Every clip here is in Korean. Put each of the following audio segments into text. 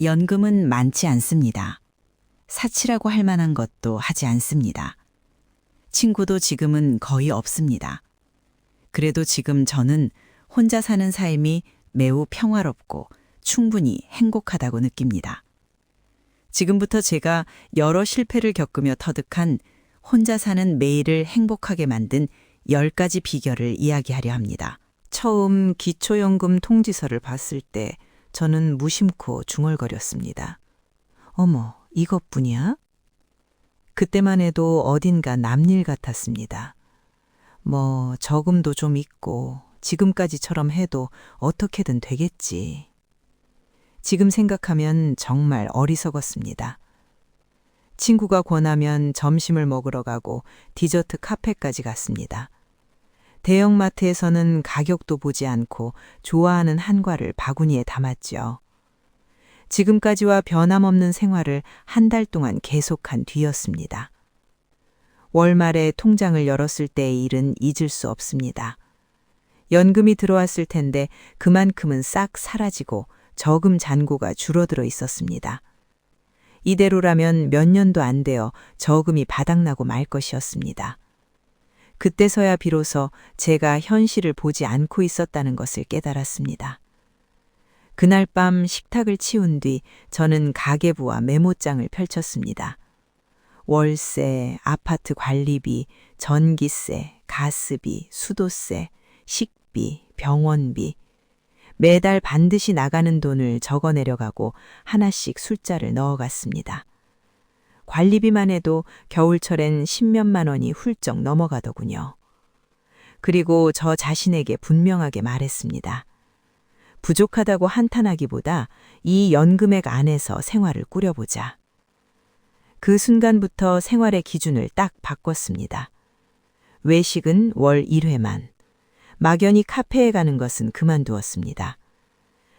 연금은 많지 않습니다. 사치라고 할 만한 것도 하지 않습니다. 친구도 지금은 거의 없습니다. 그래도 지금 저는 혼자 사는 삶이 매우 평화롭고 충분히 행복하다고 느낍니다. 지금부터 제가 여러 실패를 겪으며 터득한 혼자 사는 매일을 행복하게 만든 10가지 비결을 이야기하려 합니다. 처음 기초연금 통지서를 봤을 때 저는 무심코 중얼거렸습니다. 어머, 이것뿐이야? 그때만 해도 어딘가 남일 같았습니다. 뭐, 저금도 좀 있고, 지금까지처럼 해도 어떻게든 되겠지. 지금 생각하면 정말 어리석었습니다. 친구가 권하면 점심을 먹으러 가고 디저트 카페까지 갔습니다. 대형마트에서는 가격도 보지 않고 좋아하는 한과를 바구니에 담았죠. 지금까지와 변함없는 생활을 한 달 동안 계속한 뒤였습니다. 월말에 통장을 열었을 때의 일은 잊을 수 없습니다. 연금이 들어왔을 텐데 그만큼은 싹 사라지고 저금 잔고가 줄어들어 있었습니다. 이대로라면 몇 년도 안 되어 저금이 바닥나고 말 것이었습니다. 그때서야 비로소 제가 현실을 보지 않고 있었다는 것을 깨달았습니다. 그날 밤 식탁을 치운 뒤 저는 가계부와 메모장을 펼쳤습니다. 월세, 아파트 관리비, 전기세, 가스비, 수도세, 식비, 병원비. 매달 반드시 나가는 돈을 적어 내려가고 하나씩 숫자를 넣어갔습니다. 관리비만 해도 겨울철엔 십몇만 원이 훌쩍 넘어가더군요. 그리고 저 자신에게 분명하게 말했습니다. 부족하다고 한탄하기보다 이 연금액 안에서 생활을 꾸려보자. 그 순간부터 생활의 기준을 딱 바꿨습니다. 외식은 월 1회만. 막연히 카페에 가는 것은 그만두었습니다.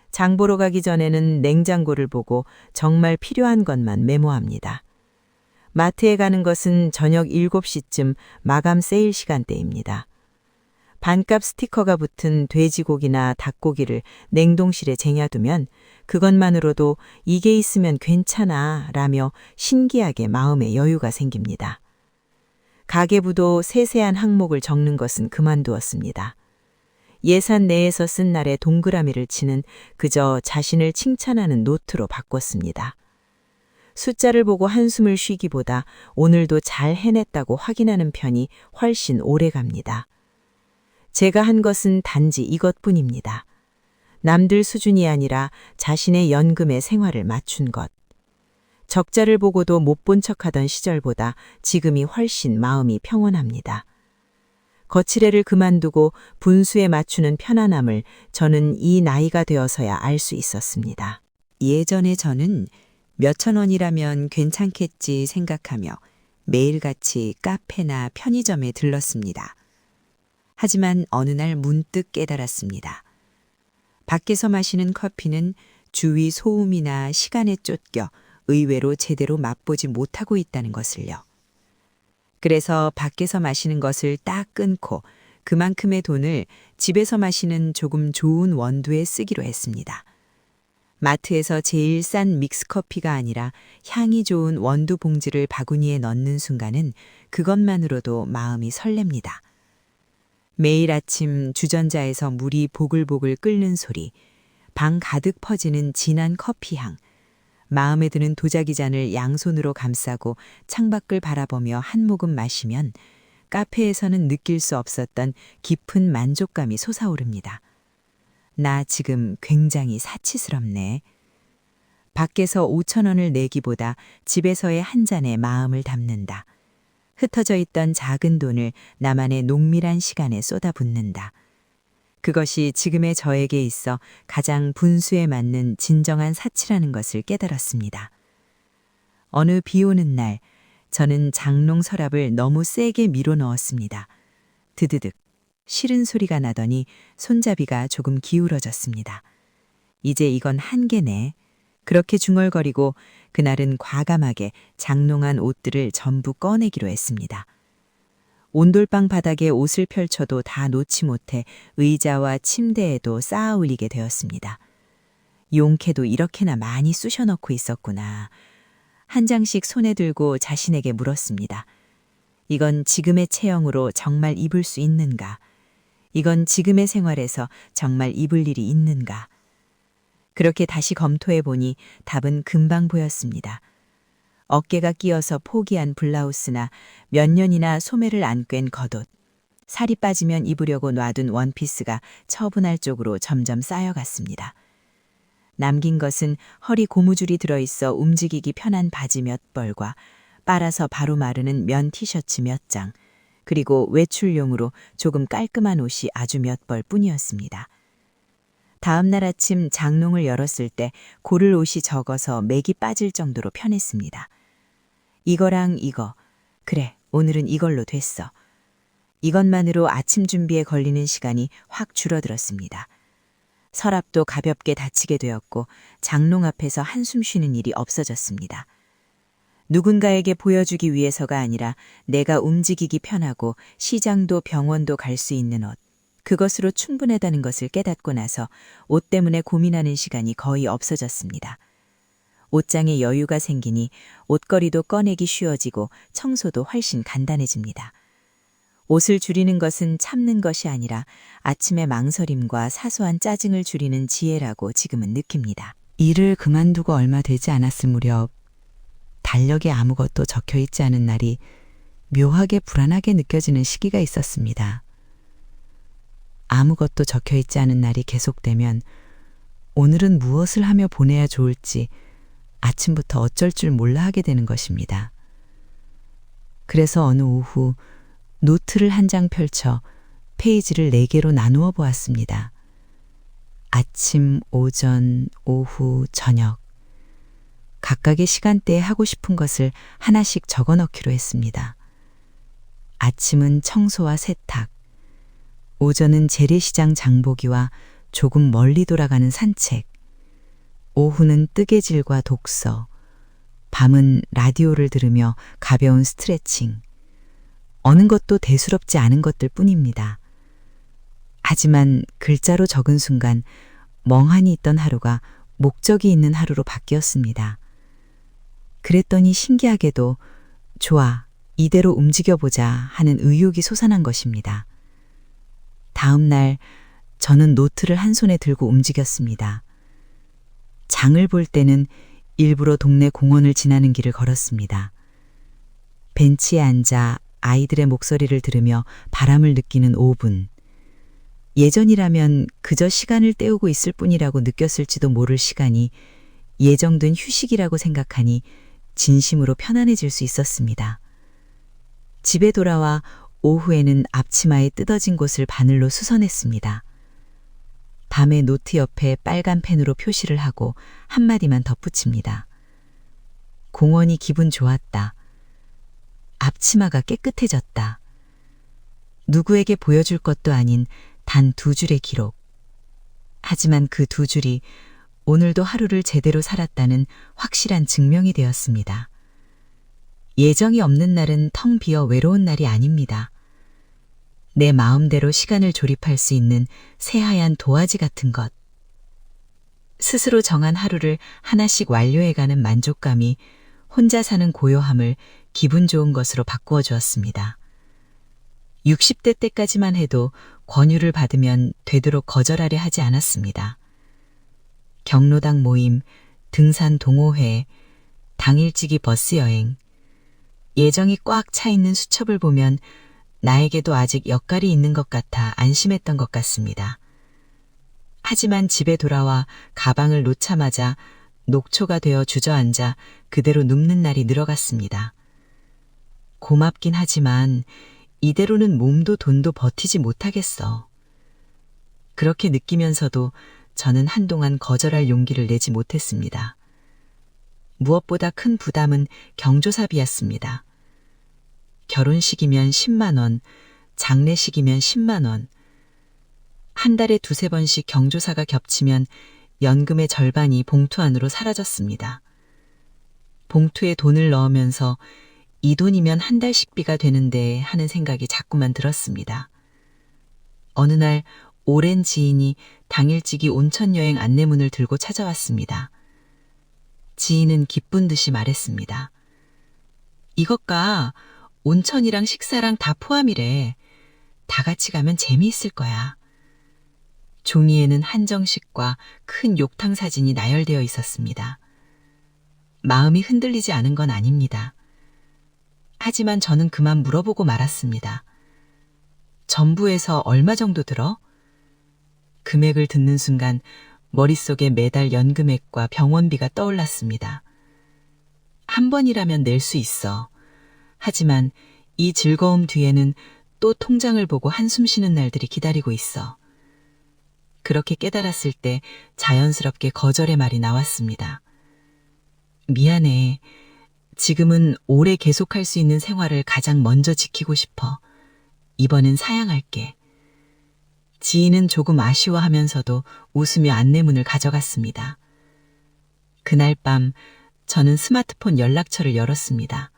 장 보러 가기 전에는 냉장고를 보고 정말 필요한 것만 메모합니다. 마트에 가는 것은 저녁 7시쯤 마감 세일 시간대입니다. 반값 스티커가 붙은 돼지고기나 닭고기를 냉동실에 쟁여두면 그것만으로도 이게 있으면 괜찮아 라며 신기하게 마음에 여유가 생깁니다. 가계부도 세세한 항목을 적는 것은 그만두었습니다. 예산 내에서 쓴 날에 동그라미를 치는 그저 자신을 칭찬하는 노트로 바꿨습니다. 숫자를 보고 한숨을 쉬기보다 오늘도 잘 해냈다고 확인하는 편이 훨씬 오래 갑니다. 제가 한 것은 단지 이것뿐입니다. 남들 수준이 아니라 자신의 연금의 생활을 맞춘 것. 적자를 보고도 못 본 척하던 시절보다 지금이 훨씬 마음이 평온합니다. 거칠애를 그만두고 분수에 맞추는 편안함을 저는 이 나이가 되어서야 알 수 있었습니다. 예전에 저는 몇천 원이라면 괜찮겠지 생각하며 매일같이 카페나 편의점에 들렀습니다. 하지만 어느 날 문득 깨달았습니다. 밖에서 마시는 커피는 주위 소음이나 시간에 쫓겨 의외로 제대로 맛보지 못하고 있다는 것을요. 그래서 밖에서 마시는 것을 딱 끊고 그만큼의 돈을 집에서 마시는 조금 좋은 원두에 쓰기로 했습니다. 마트에서 제일 싼 믹스커피가 아니라 향이 좋은 원두 봉지를 바구니에 넣는 순간은 그것만으로도 마음이 설렙니다. 매일 아침 주전자에서 물이 보글보글 끓는 소리, 방 가득 퍼지는 진한 커피향, 마음에 드는 도자기 잔을 양손으로 감싸고 창밖을 바라보며 한 모금 마시면 카페에서는 느낄 수 없었던 깊은 만족감이 솟아오릅니다. 나 지금 굉장히 사치스럽네. 밖에서 5천 원을 내기보다 집에서의 한 잔에 마음을 담는다. 흩어져 있던 작은 돈을 나만의 농밀한 시간에 쏟아붓는다. 그것이 지금의 저에게 있어 가장 분수에 맞는 진정한 사치라는 것을 깨달았습니다. 어느 비 오는 날, 저는 장롱 서랍을 너무 세게 밀어 넣었습니다. 드드득, 싫은 소리가 나더니 손잡이가 조금 기울어졌습니다. 이제 이건 한계네. 그렇게 중얼거리고 그날은 과감하게 장롱한 옷들을 전부 꺼내기로 했습니다. 온돌방 바닥에 옷을 펼쳐도 다 놓지 못해 의자와 침대에도 쌓아 올리게 되었습니다. 용케도 이렇게나 많이 쑤셔 넣고 있었구나. 한 장씩 손에 들고 자신에게 물었습니다. 이건 지금의 체형으로 정말 입을 수 있는가? 이건 지금의 생활에서 정말 입을 일이 있는가? 그렇게 다시 검토해 보니 답은 금방 보였습니다. 어깨가 끼어서 포기한 블라우스나 몇 년이나 소매를 안 꿰n 겉옷, 살이 빠지면 입으려고 놔둔 원피스가 처분할 쪽으로 점점 쌓여갔습니다. 남긴 것은 허리 고무줄이 들어있어 움직이기 편한 바지 몇 벌과 빨아서 바로 마르는 면 티셔츠 몇 장, 그리고 외출용으로 조금 깔끔한 옷이 아주 몇 벌 뿐이었습니다. 다음 날 아침 장롱을 열었을 때 고를 옷이 적어서 맥이 빠질 정도로 편했습니다. 이거랑 이거. 그래, 오늘은 이걸로 됐어. 이것만으로 아침 준비에 걸리는 시간이 확 줄어들었습니다. 서랍도 가볍게 닫히게 되었고 장롱 앞에서 한숨 쉬는 일이 없어졌습니다. 누군가에게 보여주기 위해서가 아니라 내가 움직이기 편하고 시장도 병원도 갈 수 있는 옷. 그것으로 충분하다는 것을 깨닫고 나서 옷 때문에 고민하는 시간이 거의 없어졌습니다. 옷장에 여유가 생기니 옷걸이도 꺼내기 쉬워지고 청소도 훨씬 간단해집니다. 옷을 줄이는 것은 참는 것이 아니라 아침의 망설임과 사소한 짜증을 줄이는 지혜라고 지금은 느낍니다. 일을 그만두고 얼마 되지 않았을 무렵 달력에 아무것도 적혀 있지 않은 날이 묘하게 불안하게 느껴지는 시기가 있었습니다. 아무것도 적혀 있지 않은 날이 계속되면 오늘은 무엇을 하며 보내야 좋을지 아침부터 어쩔 줄 몰라 하게 되는 것입니다. 그래서 어느 오후 노트를 한 장 펼쳐 페이지를 네 개로 나누어 보았습니다. 아침, 오전, 오후, 저녁. 각각의 시간대에 하고 싶은 것을 하나씩 적어 넣기로 했습니다. 아침은 청소와 세탁, 오전은 재래시장 장보기와 조금 멀리 돌아가는 산책, 오후는 뜨개질과 독서, 밤은 라디오를 들으며 가벼운 스트레칭, 어느 것도 대수롭지 않은 것들 뿐입니다. 하지만 글자로 적은 순간 멍하니 있던 하루가 목적이 있는 하루로 바뀌었습니다. 그랬더니 신기하게도 좋아, 이대로 움직여보자 하는 의욕이 솟아난 것입니다. 다음 날 저는 노트를 한 손에 들고 움직였습니다. 장을 볼 때는 일부러 동네 공원을 지나는 길을 걸었습니다. 벤치에 앉아 아이들의 목소리를 들으며 바람을 느끼는 5분. 예전이라면 그저 시간을 때우고 있을 뿐이라고 느꼈을지도 모를 시간이 예정된 휴식이라고 생각하니 진심으로 편안해질 수 있었습니다. 집에 돌아와 오후에는 앞치마에 뜯어진 곳을 바늘로 수선했습니다. 밤에 노트 옆에 빨간 펜으로 표시를 하고 한마디만 덧붙입니다. 공원이 기분 좋았다. 앞치마가 깨끗해졌다. 누구에게 보여줄 것도 아닌 단 두 줄의 기록. 하지만 그 두 줄이 오늘도 하루를 제대로 살았다는 확실한 증명이 되었습니다. 예정이 없는 날은 텅 비어 외로운 날이 아닙니다. 내 마음대로 시간을 조립할 수 있는 새하얀 도화지 같은 것. 스스로 정한 하루를 하나씩 완료해가는 만족감이 혼자 사는 고요함을 기분 좋은 것으로 바꾸어 주었습니다. 60대 때까지만 해도 권유를 받으면 되도록 거절하려 하지 않았습니다. 경로당 모임, 등산 동호회, 당일치기 버스 여행, 예정이 꽉 차 있는 수첩을 보면 나에게도 아직 역할이 있는 것 같아 안심했던 것 같습니다. 하지만 집에 돌아와 가방을 놓자마자 녹초가 되어 주저앉아 그대로 눕는 날이 늘어갔습니다. 고맙긴 하지만 이대로는 몸도 돈도 버티지 못하겠어. 그렇게 느끼면서도 저는 한동안 거절할 용기를 내지 못했습니다. 무엇보다 큰 부담은 경조사비였습니다. 결혼식이면 10만 원, 장례식이면 10만 원, 한 달에 두세 번씩 경조사가 겹치면 연금의 절반이 봉투 안으로 사라졌습니다. 봉투에 돈을 넣으면서 이 돈이면 한 달 식비가 되는데 하는 생각이 자꾸만 들었습니다. 어느 날 오랜 지인이 당일치기 온천 여행 안내문을 들고 찾아왔습니다. 지인은 기쁜 듯이 말했습니다. 이것가 온천이랑 식사랑 다 포함이래. 다 같이 가면 재미있을 거야. 종이에는 한정식과 큰 욕탕 사진이 나열되어 있었습니다. 마음이 흔들리지 않은 건 아닙니다. 하지만 저는 그만 물어보고 말았습니다. 전부에서 얼마 정도 들어? 금액을 듣는 순간 머릿속에 매달 연금액과 병원비가 떠올랐습니다. 한 번이라면 낼 수 있어. 하지만 이 즐거움 뒤에는 또 통장을 보고 한숨 쉬는 날들이 기다리고 있어. 그렇게 깨달았을 때 자연스럽게 거절의 말이 나왔습니다. 미안해. 지금은 오래 계속할 수 있는 생활을 가장 먼저 지키고 싶어. 이번엔 사양할게. 지인은 조금 아쉬워하면서도 웃으며 안내문을 가져갔습니다. 그날 밤 저는 스마트폰 연락처를 열었습니다.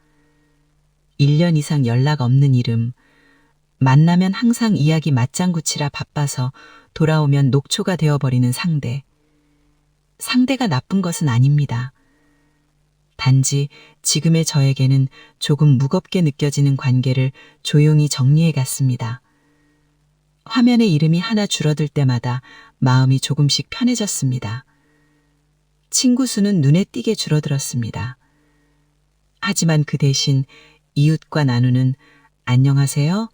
1년 이상 연락 없는 이름, 만나면 항상 이야기 맞장구 치라 바빠서 돌아오면 녹초가 되어버리는 상대. 상대가 나쁜 것은 아닙니다. 단지 지금의 저에게는 조금 무겁게 느껴지는 관계를 조용히 정리해 갔습니다. 화면에 이름이 하나 줄어들 때마다 마음이 조금씩 편해졌습니다. 친구 수는 눈에 띄게 줄어들었습니다. 하지만 그 대신 이웃과 나누는 안녕하세요.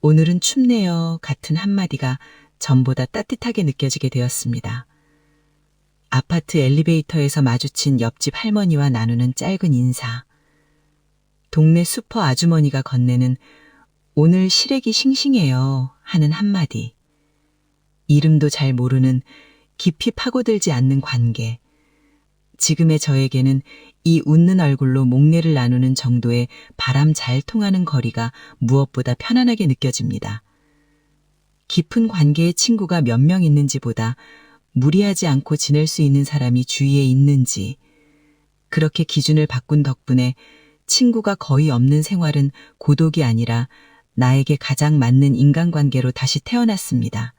오늘은 춥네요. 같은 한마디가 전보다 따뜻하게 느껴지게 되었습니다. 아파트 엘리베이터에서 마주친 옆집 할머니와 나누는 짧은 인사. 동네 슈퍼 아주머니가 건네는 오늘 시래기 싱싱해요 하는 한마디. 이름도 잘 모르는 깊이 파고들지 않는 관계. 지금의 저에게는 이 웃는 얼굴로 목례를 나누는 정도의 바람 잘 통하는 거리가 무엇보다 편안하게 느껴집니다. 깊은 관계의 친구가 몇 명 있는지보다 무리하지 않고 지낼 수 있는 사람이 주위에 있는지, 그렇게 기준을 바꾼 덕분에 친구가 거의 없는 생활은 고독이 아니라 나에게 가장 맞는 인간관계로 다시 태어났습니다.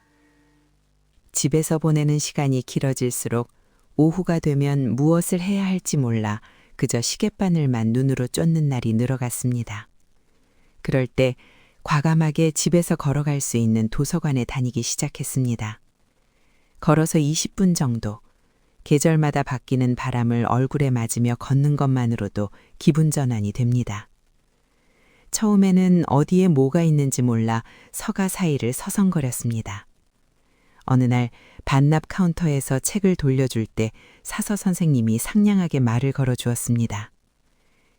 집에서 보내는 시간이 길어질수록 오후가 되면 무엇을 해야 할지 몰라 그저 시계바늘만 눈으로 쫓는 날이 늘어갔습니다. 그럴 때 과감하게 집에서 걸어갈 수 있는 도서관에 다니기 시작했습니다. 걸어서 20분 정도 계절마다 바뀌는 바람을 얼굴에 맞으며 걷는 것만으로도 기분 전환이 됩니다. 처음에는 어디에 뭐가 있는지 몰라 서가 사이를 서성거렸습니다. 어느 날 반납 카운터에서 책을 돌려줄 때 사서 선생님이 상냥하게 말을 걸어 주었습니다.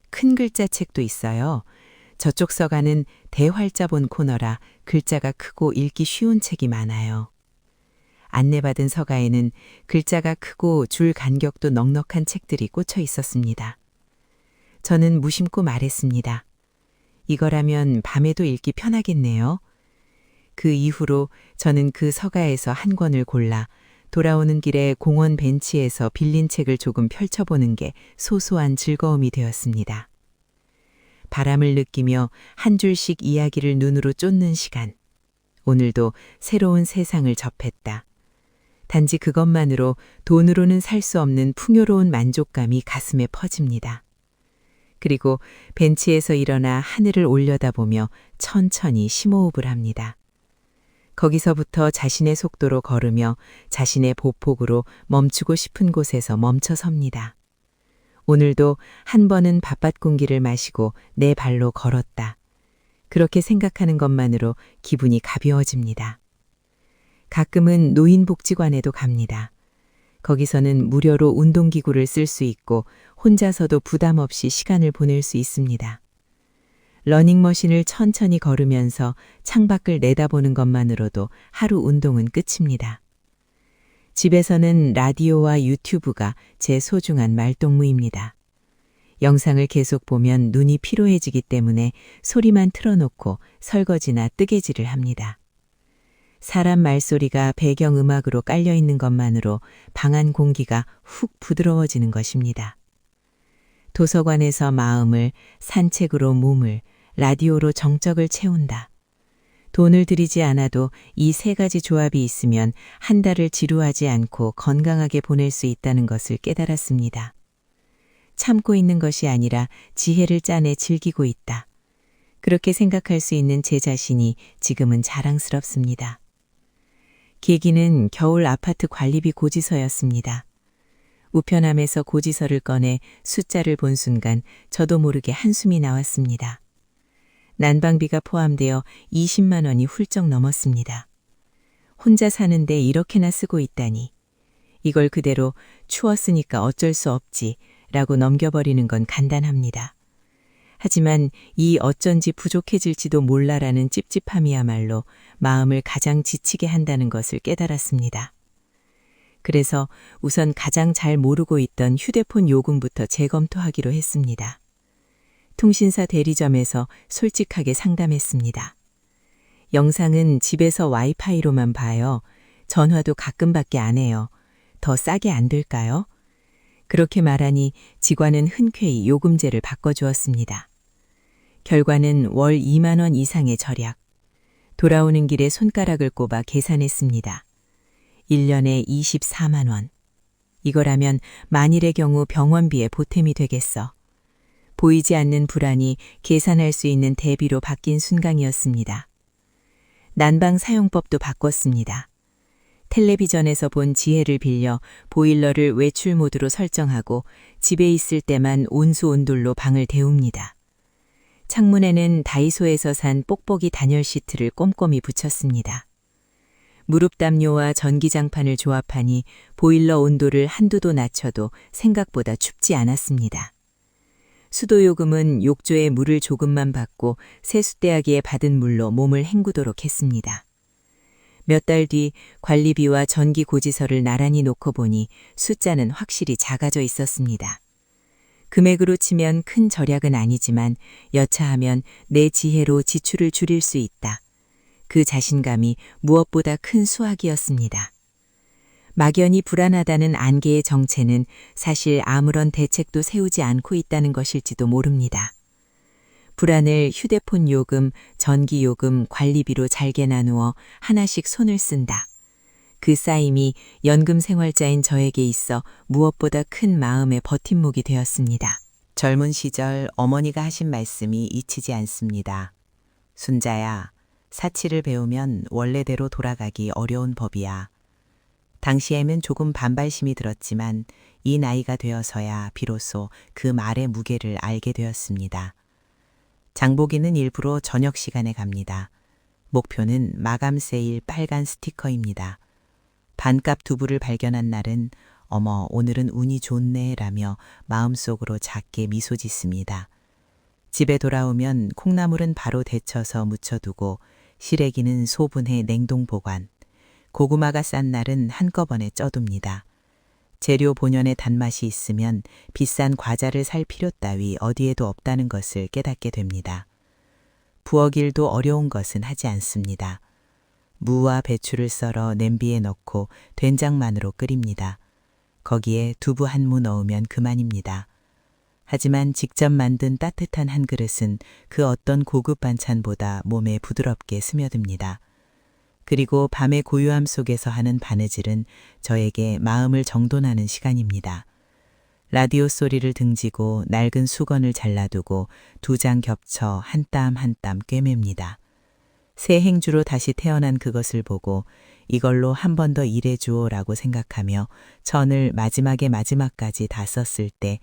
큰 글자 책도 있어요. 저쪽 서가는 대활자본 코너라 글자가 크고 읽기 쉬운 책이 많아요. 안내받은 서가에는 글자가 크고 줄 간격도 넉넉한 책들이 꽂혀 있었습니다. 저는 무심코 말했습니다. 이거라면 밤에도 읽기 편하겠네요. 그 이후로 저는 그 서가에서 한 권을 골라 돌아오는 길에 공원 벤치에서 빌린 책을 조금 펼쳐보는 게 소소한 즐거움이 되었습니다. 바람을 느끼며 한 줄씩 이야기를 눈으로 쫓는 시간. 오늘도 새로운 세상을 접했다. 단지 그것만으로 돈으로는 살 수 없는 풍요로운 만족감이 가슴에 퍼집니다. 그리고 벤치에서 일어나 하늘을 올려다보며 천천히 심호흡을 합니다. 거기서부터 자신의 속도로 걸으며 자신의 보폭으로 멈추고 싶은 곳에서 멈춰 섭니다. 오늘도 한 번은 밥밭 공기를 마시고 내 발로 걸었다. 그렇게 생각하는 것만으로 기분이 가벼워집니다. 가끔은 노인복지관에도 갑니다. 거기서는 무료로 운동기구를 쓸 수 있고 혼자서도 부담 없이 시간을 보낼 수 있습니다. 러닝머신을 천천히 걸으면서 창밖을 내다보는 것만으로도 하루 운동은 끝입니다. 집에서는 라디오와 유튜브가 제 소중한 말동무입니다. 영상을 계속 보면 눈이 피로해지기 때문에 소리만 틀어놓고 설거지나 뜨개질을 합니다. 사람 말소리가 배경음악으로 깔려 있는 것만으로 방안 공기가 훅 부드러워지는 것입니다. 도서관에서 마음을 산책으로 몸을 라디오로 정적을 채운다. 돈을 들이지 않아도 이 세 가지 조합이 있으면 한 달을 지루하지 않고 건강하게 보낼 수 있다는 것을 깨달았습니다. 참고 있는 것이 아니라 지혜를 짜내 즐기고 있다. 그렇게 생각할 수 있는 제 자신이 지금은 자랑스럽습니다. 계기는 겨울 아파트 관리비 고지서였습니다. 우편함에서 고지서를 꺼내 숫자를 본 순간 저도 모르게 한숨이 나왔습니다. 난방비가 포함되어 20만 원이 훌쩍 넘었습니다. 혼자 사는데 이렇게나 쓰고 있다니. 이걸 그대로 추웠으니까 어쩔 수 없지 라고 넘겨버리는 건 간단합니다. 하지만 이 어쩐지 부족해질지도 몰라라는 찝찝함이야말로 마음을 가장 지치게 한다는 것을 깨달았습니다. 그래서 우선 가장 잘 모르고 있던 휴대폰 요금부터 재검토하기로 했습니다. 통신사 대리점에서 솔직하게 상담했습니다. 영상은 집에서 와이파이로만 봐요. 전화도 가끔밖에 안 해요. 더 싸게 안 될까요? 그렇게 말하니 직원은 흔쾌히 요금제를 바꿔주었습니다. 결과는 월 2만 원 이상의 절약. 돌아오는 길에 손가락을 꼽아 계산했습니다. 1년에 24만 원. 이거라면 만일의 경우 병원비에 보탬이 되겠어. 보이지 않는 불안이 계산할 수 있는 대비로 바뀐 순간이었습니다. 난방 사용법도 바꿨습니다. 텔레비전에서 본 지혜를 빌려 보일러를 외출 모드로 설정하고 집에 있을 때만 온수 온돌로 방을 데웁니다. 창문에는 다이소에서 산 뽁뽁이 단열 시트를 꼼꼼히 붙였습니다. 무릎 담요와 전기장판을 조합하니 보일러 온도를 한두 도 낮춰도 생각보다 춥지 않았습니다. 수도요금은 욕조에 물을 조금만 받고 세숫대야기에 받은 물로 몸을 헹구도록 했습니다. 몇 달 뒤 관리비와 전기 고지서를 나란히 놓고 보니 숫자는 확실히 작아져 있었습니다. 금액으로 치면 큰 절약은 아니지만 여차하면 내 지혜로 지출을 줄일 수 있다. 그 자신감이 무엇보다 큰 수확이었습니다. 막연히 불안하다는 안개의 정체는 사실 아무런 대책도 세우지 않고 있다는 것일지도 모릅니다. 불안을 휴대폰 요금, 전기 요금, 관리비로 잘게 나누어 하나씩 손을 쓴다. 그 쌓임이 연금 생활자인 저에게 있어 무엇보다 큰 마음의 버팀목이 되었습니다. 젊은 시절 어머니가 하신 말씀이 잊히지 않습니다. 순자야, 사치를 배우면 원래대로 돌아가기 어려운 법이야. 당시에는 조금 반발심이 들었지만 이 나이가 되어서야 비로소 그 말의 무게를 알게 되었습니다. 장보기는 일부러 저녁 시간에 갑니다. 목표는 마감 세일 빨간 스티커입니다. 반값 두부를 발견한 날은 어머 오늘은 운이 좋네 라며 마음속으로 작게 미소 짓습니다. 집에 돌아오면 콩나물은 바로 데쳐서 묻혀두고 시래기는 소분해 냉동 보관. 고구마가 싼 날은 한꺼번에 쪄둡니다. 재료 본연의 단맛이 있으면 비싼 과자를 살 필요 따위 어디에도 없다는 것을 깨닫게 됩니다. 부엌 일도 어려운 것은 하지 않습니다. 무와 배추를 썰어 냄비에 넣고 된장만으로 끓입니다. 거기에 두부 한 무 넣으면 그만입니다. 하지만 직접 만든 따뜻한 한 그릇은 그 어떤 고급 반찬보다 몸에 부드럽게 스며듭니다. 그리고 밤의 고요함 속에서 하는 바느질은 저에게 마음을 정돈하는 시간입니다. 라디오 소리를 등지고 낡은 수건을 잘라두고 두 장 겹쳐 한 땀 한 땀 꿰맵니다. 새 행주로 다시 태어난 그것을 보고 이걸로 한 번 더 일해주오라고 생각하며 전을 마지막에 마지막까지 다 썼을 때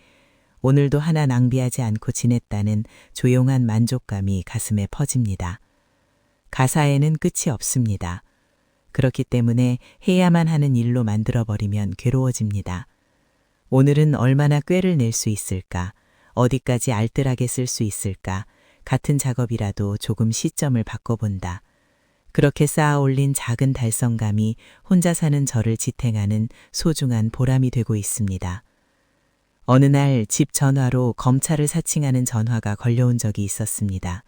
오늘도 하나 낭비하지 않고 지냈다는 조용한 만족감이 가슴에 퍼집니다. 가사에는 끝이 없습니다. 그렇기 때문에 해야만 하는 일로 만들어버리면 괴로워집니다. 오늘은 얼마나 꾀를 낼 수 있을까? 어디까지 알뜰하게 쓸 수 있을까? 같은 작업이라도 조금 시점을 바꿔본다. 그렇게 쌓아 올린 작은 달성감이 혼자 사는 저를 지탱하는 소중한 보람이 되고 있습니다. 어느 날 집 전화로 검찰을 사칭하는 전화가 걸려온 적이 있었습니다.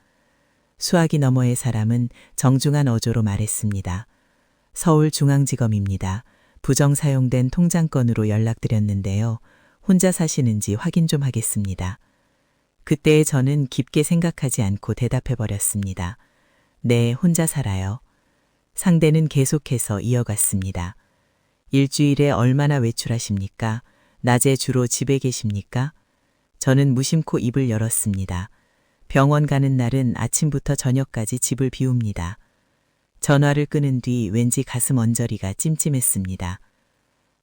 수화기 너머의 사람은 정중한 어조로 말했습니다. 서울중앙지검입니다. 부정 사용된 통장건으로 연락드렸는데요. 혼자 사시는지 확인 좀 하겠습니다. 그때의 저는 깊게 생각하지 않고 대답해 버렸습니다. 네, 혼자 살아요. 상대는 계속해서 이어갔습니다. 일주일에 얼마나 외출하십니까? 낮에 주로 집에 계십니까? 저는 무심코 입을 열었습니다. 병원 가는 날은 아침부터 저녁까지 집을 비웁니다. 전화를 끊은 뒤 왠지 가슴 언저리가 찜찜했습니다.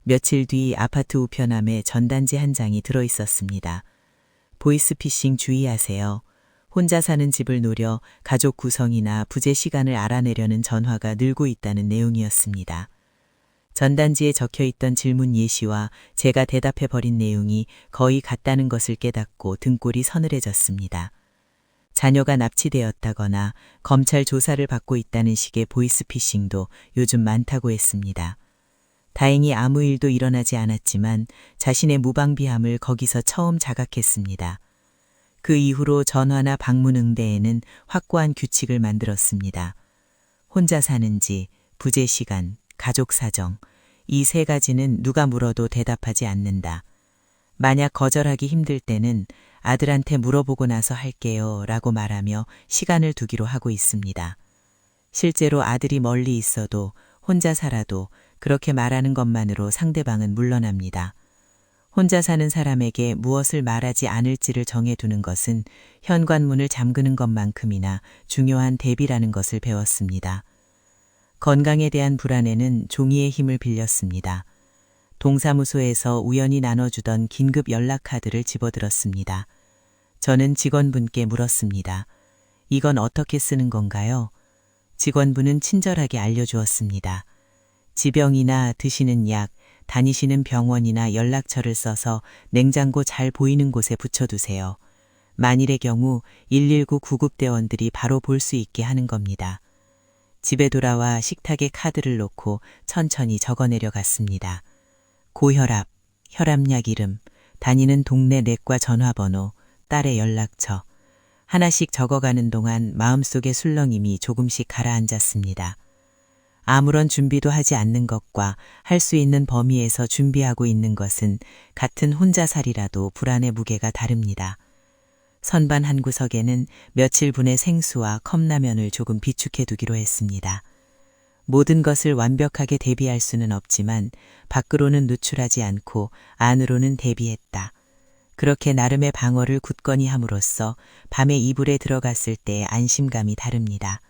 며칠 뒤 아파트 우편함에 전단지 한 장이 들어 있었습니다. 보이스피싱 주의하세요. 혼자 사는 집을 노려 가족 구성이나 부재 시간을 알아내려는 전화가 늘고 있다는 내용이었습니다. 전단지에 적혀 있던 질문 예시와 제가 대답해 버린 내용이 거의 같다는 것을 깨닫고 등골이 서늘해졌습니다. 자녀가 납치되었다거나 검찰 조사를 받고 있다는 식의 보이스피싱도 요즘 많다고 했습니다. 다행히 아무 일도 일어나지 않았지만 자신의 무방비함을 거기서 처음 자각했습니다. 그 이후로 전화나 방문 응대에는 확고한 규칙을 만들었습니다. 혼자 사는지, 부재 시간, 가족 사정, 이 세 가지는 누가 물어도 대답하지 않는다. 만약 거절하기 힘들 때는 아들한테 물어보고 나서 할게요 라고 말하며 시간을 두기로 하고 있습니다. 실제로 아들이 멀리 있어도 혼자 살아도 그렇게 말하는 것만으로 상대방은 물러납니다. 혼자 사는 사람에게 무엇을 말하지 않을지를 정해두는 것은 현관문을 잠그는 것만큼이나 중요한 대비라는 것을 배웠습니다. 건강에 대한 불안에는 종이의 힘을 빌렸습니다. 동사무소에서 우연히 나눠주던 긴급 연락카드를 집어들었습니다. 저는 직원분께 물었습니다. 이건 어떻게 쓰는 건가요? 직원분은 친절하게 알려주었습니다. 지병이나 드시는 약, 다니시는 병원이나 연락처를 써서 냉장고 잘 보이는 곳에 붙여두세요. 만일의 경우 119 구급대원들이 바로 볼 수 있게 하는 겁니다. 집에 돌아와 식탁에 카드를 놓고 천천히 적어 내려 갔습니다. 고혈압, 혈압약 이름, 다니는 동네 내과 전화번호, 딸의 연락처. 하나씩 적어가는 동안 마음속의 술렁임이 조금씩 가라앉았습니다. 아무런 준비도 하지 않는 것과 할 수 있는 범위에서 준비하고 있는 것은 같은 혼자살이라도 불안의 무게가 다릅니다. 선반 한 구석에는 며칠 분의 생수와 컵라면을 조금 비축해 두기로 했습니다. 모든 것을 완벽하게 대비할 수는 없지만 밖으로는 누출하지 않고 안으로는 대비했다. 그렇게 나름의 방어를 굳건히 함으로써 밤에 이불에 들어갔을 때의 안심감이 다릅니다.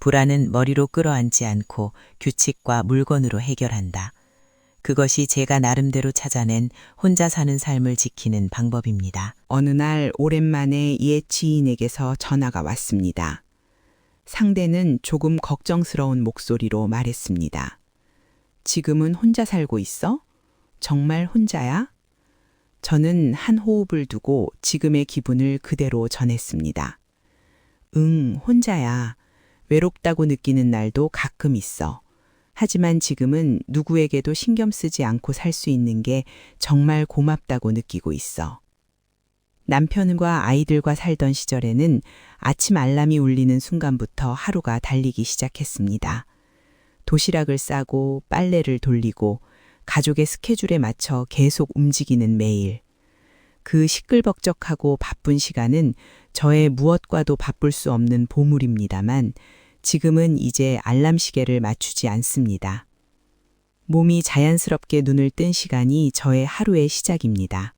불안은 머리로 끌어안지 않고 규칙과 물건으로 해결한다. 그것이 제가 나름대로 찾아낸 혼자 사는 삶을 지키는 방법입니다. 어느 날 오랜만에 옛 지인에게서 전화가 왔습니다. 상대는 조금 걱정스러운 목소리로 말했습니다. 지금은 혼자 살고 있어? 정말 혼자야? 저는 한 호흡을 두고 지금의 기분을 그대로 전했습니다. 응, 혼자야. 외롭다고 느끼는 날도 가끔 있어. 하지만 지금은 누구에게도 신경 쓰지 않고 살 수 있는 게 정말 고맙다고 느끼고 있어. 남편과 아이들과 살던 시절에는 아침 알람이 울리는 순간부터 하루가 달리기 시작했습니다. 도시락을 싸고 빨래를 돌리고 가족의 스케줄에 맞춰 계속 움직이는 매일. 그 시끌벅적하고 바쁜 시간은 저의 무엇과도 바쁠 수 없는 보물입니다만 지금은 이제 알람 시계를 맞추지 않습니다. 몸이 자연스럽게 눈을 뜬 시간이 저의 하루의 시작입니다.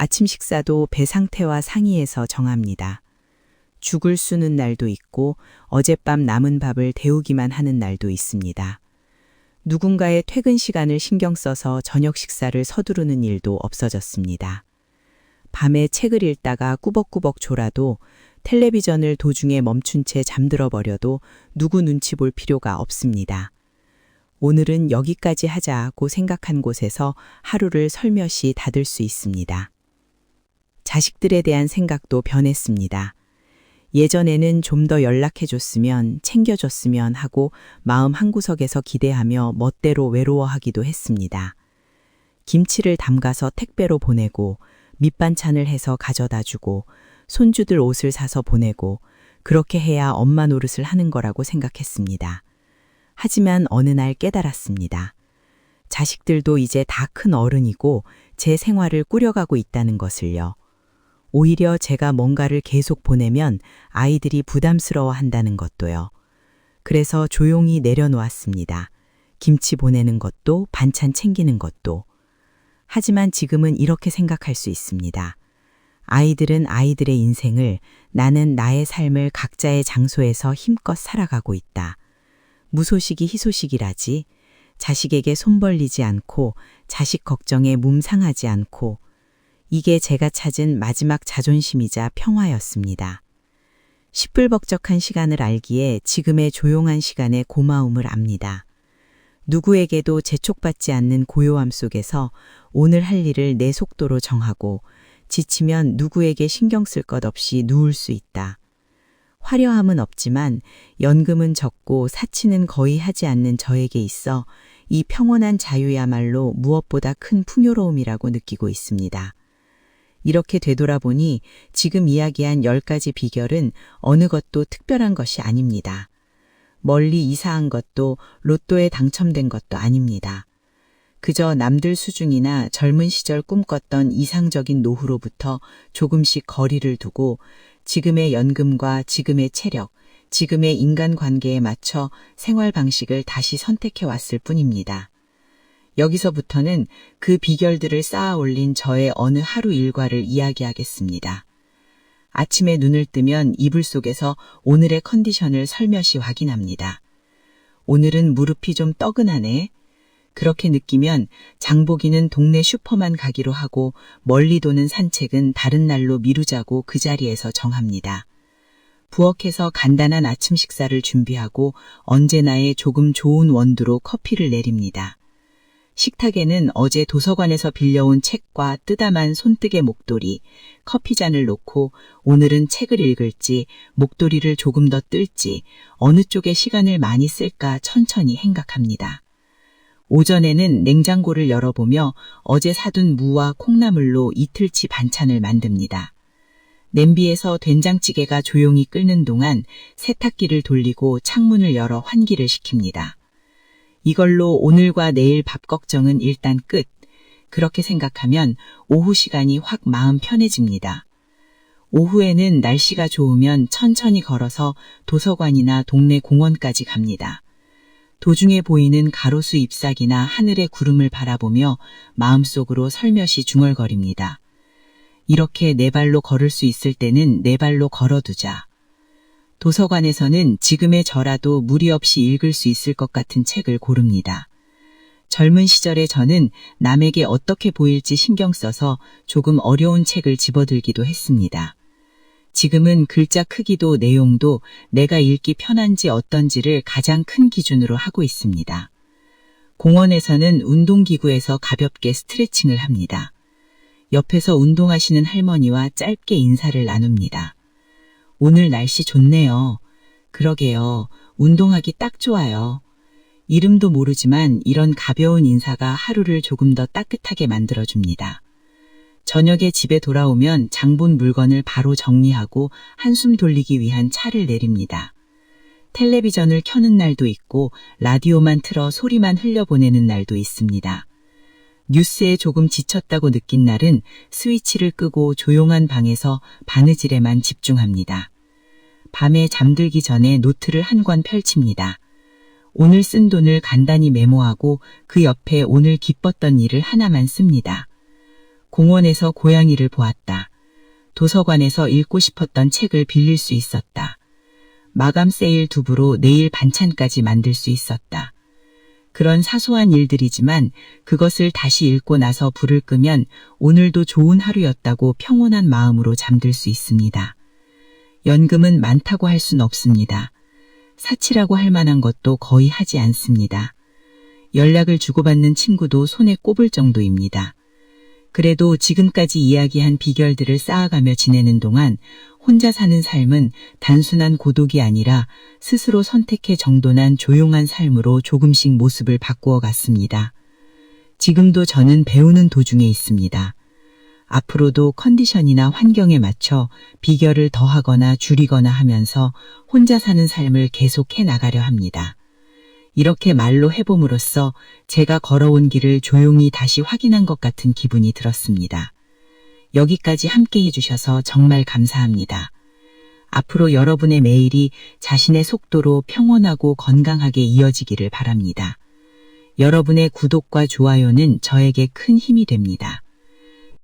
아침 식사도 배 상태와 상의해서 정합니다. 죽을 쓰는 날도 있고 어젯밤 남은 밥을 데우기만 하는 날도 있습니다. 누군가의 퇴근 시간을 신경 써서 저녁 식사를 서두르는 일도 없어졌습니다. 밤에 책을 읽다가 꾸벅꾸벅 졸아도 텔레비전을 도중에 멈춘 채 잠들어 버려도 누구 눈치 볼 필요가 없습니다. 오늘은 여기까지 하자고 생각한 곳에서 하루를 설며시 닫을 수 있습니다. 자식들에 대한 생각도 변했습니다. 예전에는 좀 더 연락해줬으면, 챙겨줬으면 하고 마음 한구석에서 기대하며 멋대로 외로워하기도 했습니다. 김치를 담가서 택배로 보내고, 밑반찬을 해서 가져다 주고, 손주들 옷을 사서 보내고, 그렇게 해야 엄마 노릇을 하는 거라고 생각했습니다. 하지만 어느 날 깨달았습니다. 자식들도 이제 다 큰 어른이고 제 생활을 꾸려가고 있다는 것을요. 오히려 제가 뭔가를 계속 보내면 아이들이 부담스러워 한다는 것도요. 그래서 조용히 내려놓았습니다. 김치 보내는 것도 반찬 챙기는 것도. 하지만 지금은 이렇게 생각할 수 있습니다. 아이들은 아이들의 인생을 나는 나의 삶을 각자의 장소에서 힘껏 살아가고 있다. 무소식이 희소식이라지. 자식에게 손 벌리지 않고 자식 걱정에 몸 상하지 않고 이게 제가 찾은 마지막 자존심이자 평화였습니다. 시끌벅적한 시간을 알기에 지금의 조용한 시간의 고마움을 압니다. 누구에게도 재촉받지 않는 고요함 속에서 오늘 할 일을 내 속도로 정하고 지치면 누구에게 신경 쓸 것 없이 누울 수 있다. 화려함은 없지만 연금은 적고 사치는 거의 하지 않는 저에게 있어 이 평온한 자유야말로 무엇보다 큰 풍요로움이라고 느끼고 있습니다. 이렇게 되돌아보니 지금 이야기한 10가지 비결은 어느 것도 특별한 것이 아닙니다. 멀리 이사한 것도 로또에 당첨된 것도 아닙니다. 그저 남들 수중이나 젊은 시절 꿈꿨던 이상적인 노후로부터 조금씩 거리를 두고 지금의 연금과 지금의 체력, 지금의 인간관계에 맞춰 생활 방식을 다시 선택해 왔을 뿐입니다. 여기서부터는 그 비결들을 쌓아 올린 저의 어느 하루 일과를 이야기하겠습니다. 아침에 눈을 뜨면 이불 속에서 오늘의 컨디션을 설며시 확인합니다. 오늘은 무릎이 좀 떠근하네. 그렇게 느끼면 장보기는 동네 슈퍼만 가기로 하고 멀리 도는 산책은 다른 날로 미루자고 그 자리에서 정합니다. 부엌에서 간단한 아침 식사를 준비하고 언제나의 조금 좋은 원두로 커피를 내립니다. 식탁에는 어제 도서관에서 빌려온 책과 뜨담한 손뜨개 목도리, 커피잔을 놓고 오늘은 책을 읽을지, 목도리를 조금 더 뜰지, 어느 쪽에 시간을 많이 쓸까 천천히 생각합니다. 오전에는 냉장고를 열어보며 어제 사둔 무와 콩나물로 이틀치 반찬을 만듭니다. 냄비에서 된장찌개가 조용히 끓는 동안 세탁기를 돌리고 창문을 열어 환기를 시킵니다. 이걸로 오늘과 내일 밥 걱정은 일단 끝. 그렇게 생각하면 오후 시간이 확 마음 편해집니다. 오후에는 날씨가 좋으면 천천히 걸어서 도서관이나 동네 공원까지 갑니다. 도중에 보이는 가로수 잎사귀나 하늘의 구름을 바라보며 마음속으로 설며시 중얼거립니다. 이렇게 네 발로 걸을 수 있을 때는 네 발로 걸어두자. 도서관에서는 지금의 저라도 무리 없이 읽을 수 있을 것 같은 책을 고릅니다. 젊은 시절에 저는 남에게 어떻게 보일지 신경 써서 조금 어려운 책을 집어들기도 했습니다. 지금은 글자 크기도 내용도 내가 읽기 편한지 어떤지를 가장 큰 기준으로 하고 있습니다. 공원에서는 운동기구에서 가볍게 스트레칭을 합니다. 옆에서 운동하시는 할머니와 짧게 인사를 나눕니다. 오늘 날씨 좋네요. 그러게요. 운동하기 딱 좋아요. 이름도 모르지만 이런 가벼운 인사가 하루를 조금 더 따뜻하게 만들어줍니다. 저녁에 집에 돌아오면 장본 물건을 바로 정리하고 한숨 돌리기 위한 차를 내립니다. 텔레비전을 켜는 날도 있고 라디오만 틀어 소리만 흘려보내는 날도 있습니다. 뉴스에 조금 지쳤다고 느낀 날은 스위치를 끄고 조용한 방에서 바느질에만 집중합니다. 밤에 잠들기 전에 노트를 한 권 펼칩니다. 오늘 쓴 돈을 간단히 메모하고 그 옆에 오늘 기뻤던 일을 하나만 씁니다. 공원에서 고양이를 보았다. 도서관에서 읽고 싶었던 책을 빌릴 수 있었다. 마감 세일 두부로 내일 반찬까지 만들 수 있었다. 그런 사소한 일들이지만 그것을 다시 읽고 나서 불을 끄면 오늘도 좋은 하루였다고 평온한 마음으로 잠들 수 있습니다. 연금은 많다고 할 순 없습니다. 사치라고 할 만한 것도 거의 하지 않습니다. 연락을 주고받는 친구도 손에 꼽을 정도입니다. 그래도 지금까지 이야기한 비결들을 쌓아가며 지내는 동안 혼자 사는 삶은 단순한 고독이 아니라 스스로 선택해 정돈한 조용한 삶으로 조금씩 모습을 바꾸어 갔습니다. 지금도 저는 배우는 도중에 있습니다. 앞으로도 컨디션이나 환경에 맞춰 비결을 더하거나 줄이거나 하면서 혼자 사는 삶을 계속해 나가려 합니다. 이렇게 말로 해봄으로써 제가 걸어온 길을 조용히 다시 확인한 것 같은 기분이 들었습니다. 여기까지 함께 해주셔서 정말 감사합니다. 앞으로 여러분의 매일이 자신의 속도로 평온하고 건강하게 이어지기를 바랍니다. 여러분의 구독과 좋아요는 저에게 큰 힘이 됩니다.